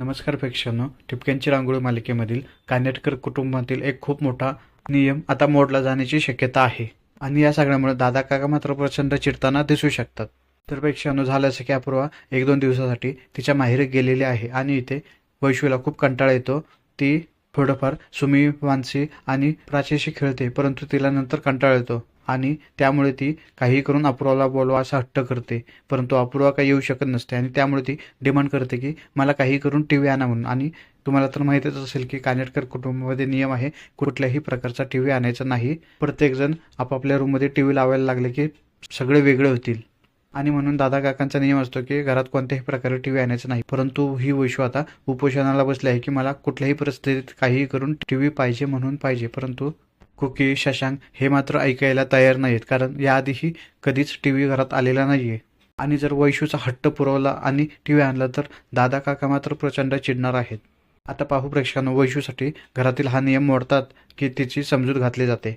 नमस्कार प्रेक्षकांनो. ठिपक्यांची रांगोळी मालिकेमधील कानेटकर कुटुंबातील एक खूप मोठा नियम आता मोडला जाण्याची शक्यता आहे. आणि या सगळ्यामुळे दादा काका मात्र प्रचंड चिडताना दिसू शकतात. तर प्रेक्षकांनो झालं असं की अपूर्वा एक दोन दिवसासाठी तिच्या माहेरी गेलेली आहे आणि इथे वैशूला खूप कंटाळा येतो. ती थोडंफार सुमी वांसी आणि प्राचीशी खेळते परंतु तिला नंतर कंटाळा येतो. आणि त्यामुळे ती काही करून अपूर्वाला बोलवा असा हट्ट करते. परंतु अपूर्वा काही येऊ शकत नसते आणि त्यामुळे ती डिमांड करते की मला काही करून टी व्ही आणा म्हणून. आणि तुम्हाला तर माहितीच असेल की कानेटकर कुटुंबामध्ये नियम आहे कुठल्याही प्रकारचा टी व्ही आणायचा नाही. प्रत्येकजण आपापल्या रूममध्ये टी व्ही लावायला लागले की सगळे वेगळे होतील. आणि म्हणून दादा काकांचा नियम असतो की घरात कोणत्याही प्रकारे टी व्ही आणायचा नाही. परंतु ही वैशू आता उपोषणाला बसली आहे की मला कुठल्याही परिस्थितीत काहीही करून टी व्ही पाहिजे म्हणून पाहिजे. परंतु कुकी शशांक हे मात्र ऐकायला तयार नाहीत कारण याआधीही कधीच टी व्ही घरात आलेला नाही आहे आणि जर वैशूचा हट्ट पुरवला आणि टी व्ही आणला तर दादा काका मात्र प्रचंड चिडणार आहेत. आता पाहू प्रेक्षकांना वैशूसाठी घरातील हा नियम मोडतात की तिची समजूत घातली जाते.